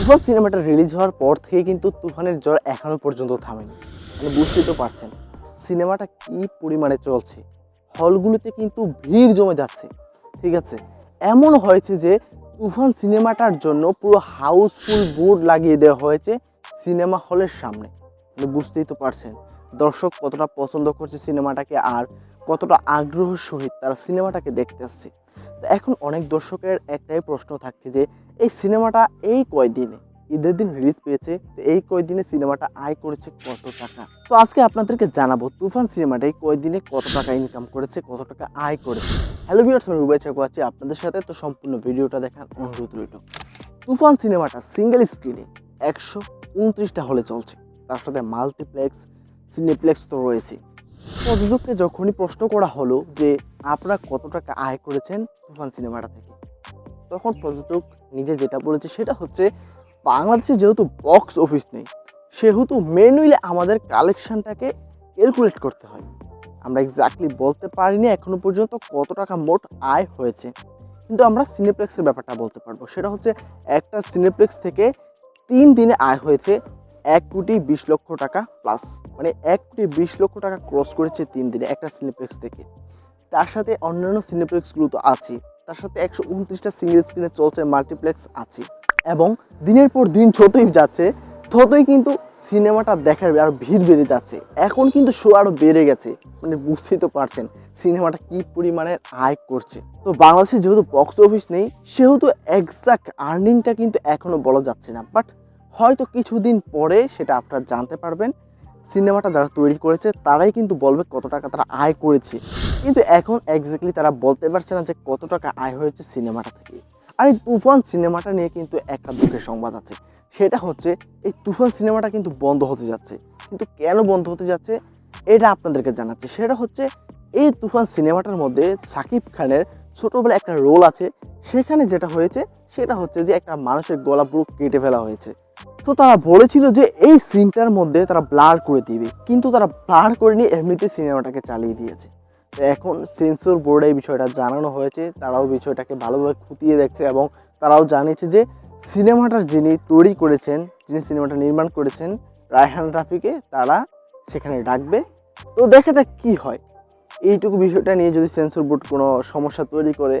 তুফান সিনেমাটা রিলিজ হওয়ার পর থেকে কিন্তু তুফানের জ্বর এখনও পর্যন্ত থামেনি। মানে বুঝতেই তো পারছেন, সিনেমাটা কি পরিমাণে চলছে? হলগুলোতে কিন্তু ভিড় জমে যাচ্ছে, ঠিক আছে? এমন হয়েছে যে তুফান সিনেমাটার জন্য পুরো হাউসফুল বোর্ড লাগিয়ে দেওয়া হয়েছে সিনেমা হলের সামনে। মানে বুঝতেই তো পারছেন, দর্শক কতটা পছন্দ করছে সিনেমাটাকে আর কতটা আগ্রহ সহিত তারা সিনেমাটাকে দেখতে আসছে। এখন অনেক দর্শকের একটাই প্রশ্ন থাকছে যে, এই সিনেমাটা এই কয়দিনে? ঈদের দিন রিলিজ পেয়েছে, তো এই কয়দিনে সিনেমাটা আয় করেছে কত টাকা? তো আজকে আপনাদেরকে জানাব, তুফান সিনেমাটা এই কয়দিনে কত টাকা ইনকাম করেছে, কত টাকা আয় করেছে? হ্যালো ভিউয়ার্স আমি রুবাই চাকু আছি আপনাদের সাথে, তো সম্পূর্ণ ভিডিওটা দেখার অনুরোধ রইল। তুফান সিনেমাটা সিঙ্গেল স্ক্রিনে একশো উনত্রিশটা হলে চলছে। তার সাথে মাল্টিপ্লেক্স সিনেপ্লেক্স তো রয়েছে। প্রযোজককে যখনই প্রশ্ন করা হলো যে আপনারা কত টাকা আয় করেছেন তুফান সিনেমাটা থেকে, তখন প্রযোজক নিজে যেটা বলেছে সেটা হচ্ছে, বাংলাদেশে যেহেতু বক্স অফিস নেই, সেহেতু মেনুইলে আমাদের কালেকশনটাকে ক্যালকুলেট করতে হয়। আমরা এক্স্যাক্টলি বলতে পারিনি এখনও পর্যন্ত কত টাকা মোট আয় হয়েছে, কিন্তু আমরা সিনেপ্লেক্সের ব্যাপারটা বলতে পারব। সেটা হচ্ছে, একটা সিনেপ্লেক্স থেকে তিন দিনে আয় হয়েছে এক কোটি বিশ লক্ষ টাকা প্লাস মানে এক কোটি বিশ লক্ষ টাকা ক্রস করেছে তিন দিনে একটা সিনেপ্লেক্স থেকে। তার সাথে অন্যান্য সিনেপ্লেক্সগুলো তো আছে তার সাথে একশো উনত্রিশটা সিঙ্গেল স্ক্রিনে চলছে মাল্টিপ্লেক্স আছে এবং দিনের পর দিন যতই যাচ্ছে, ততই কিন্তু সিনেমাটা দেখার আর ভিড় বেড়ে যাচ্ছে। এখন কিন্তু শো আরও বেড়ে গেছে। মানে বুঝতেই তো পারছেন সিনেমাটা কি পরিমাণে আয় করছে। তো বাংলাদেশে যেহেতু বক্স অফিস নেই, সেহেতু এক্সাক্ট আর্নিংটা কিন্তু এখনও বলা যাচ্ছে না। বাট হয়তো কিছুদিন পরে সেটা আপনারা জানতে পারবেন। সিনেমাটা যারা তৈরি করেছে, তারাই কিন্তু বলবে কত টাকা তারা আয় করেছে। কিন্তু এখন এক্স্যাক্টলি তারা বলতে পারছে না যে কত টাকা আয় হয়েছে সিনেমাটা থেকে। আর এই তুফান সিনেমাটা নিয়ে কিন্তু একটা দুঃখের সংবাদ আছে। সেটা হচ্ছে, এই তুফান সিনেমাটা কিন্তু বন্ধ হতে যাচ্ছে। কিন্তু কেন বন্ধ হতে যাচ্ছে? এটা আপনাদেরকে জানাচ্ছে। সেটা হচ্ছে, এই তুফান সিনেমাটার মধ্যে সাকিব খানের ছোটোবেলায় একটা রোল আছে। সেখানে যেটা হয়েছে, সেটা হচ্ছে যে একটা মানুষের গলা পুরো কেটে ফেলা হয়েছে। তো তারা বলেছিল যে এই সিনটার মধ্যে তারা ব্লার করে দিবে, কিন্তু তারা ব্লার করে নিয়ে এমনিতে সিনেমাটাকে চালিয়ে দিয়েছে। তো এখন সেন্সর বোর্ডে এই বিষয়টা জানানো হয়েছে, তারাও বিষয়টাকে ভালোভাবে খুঁটিয়ে দেখছে এবং তারাও জানিয়েছে যে সিনেমাটার যিনি তৈরি করেছেন, যিনি সিনেমাটা নির্মাণ করেছেন, রায়হান রাফিকে তারা সেখানে ডাকবে। তো দেখা যাক কী হয়। এইটুকু বিষয়টা নিয়ে যদি সেন্সর বোর্ড কোনো সমস্যা তৈরি করে,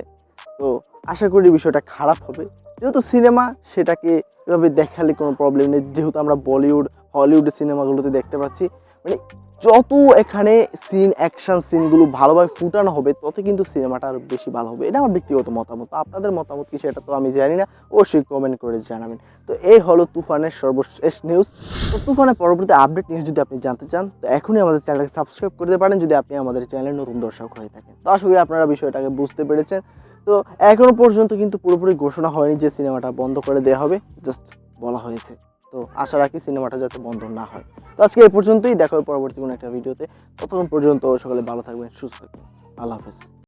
তো আশা করি বিষয়টা খারাপ হবে। যেহেতু সিনেমা, সেটাকে এভাবে দেখালে কোনো প্রবলেম নেই। যেহেতু আমরা বলিউড, হলিউড সিনেমাগুলোতে দেখতে পাচ্ছি মানে যত এখানে সিন অ্যাকশন সিনগুলো ভালোভাবে ফুটানো হবে তত কিন্তু সিনেমাটা আরও বেশি ভালো হবে। এটা আমার ব্যক্তিগত মতামত। আপনাদের মতামত কি সেটা তো আমি জানি না। অবশ্যই কমেন্ট করে জানাবেন। তো এই হলো তুফানের সর্বশেষ নিউজ তো তুফানের পরবর্তী আপডেট নিউজ যদি আপনি জানতে চান, তো এখনই আমাদের চ্যানেলকে সাবস্ক্রাইব করতে পারেন। যদি আপনি আমাদের চ্যানেলের নতুন দর্শক হয়ে থাকেন। তো আশা করি আপনারা বিষয়টাকে বুঝতে পেরেছেন। তো এখনও পর্যন্ত কিন্তু পুরোপুরি ঘোষণা হয়নি যে সিনেমাটা বন্ধ করে দেওয়া হবে জাস্ট বলা হয়েছে। তো আশা রাখি সিনেমাটা যাতে বন্ধ না হয়। তো আজকে এই পর্যন্তই, দেখা হবে পরবর্তী কোনো একটা ভিডিওতে। ততক্ষণ পর্যন্ত সকালে ভালো থাকবেন, সুস্থ থাকবেন। আল্লাহ হাফেজ।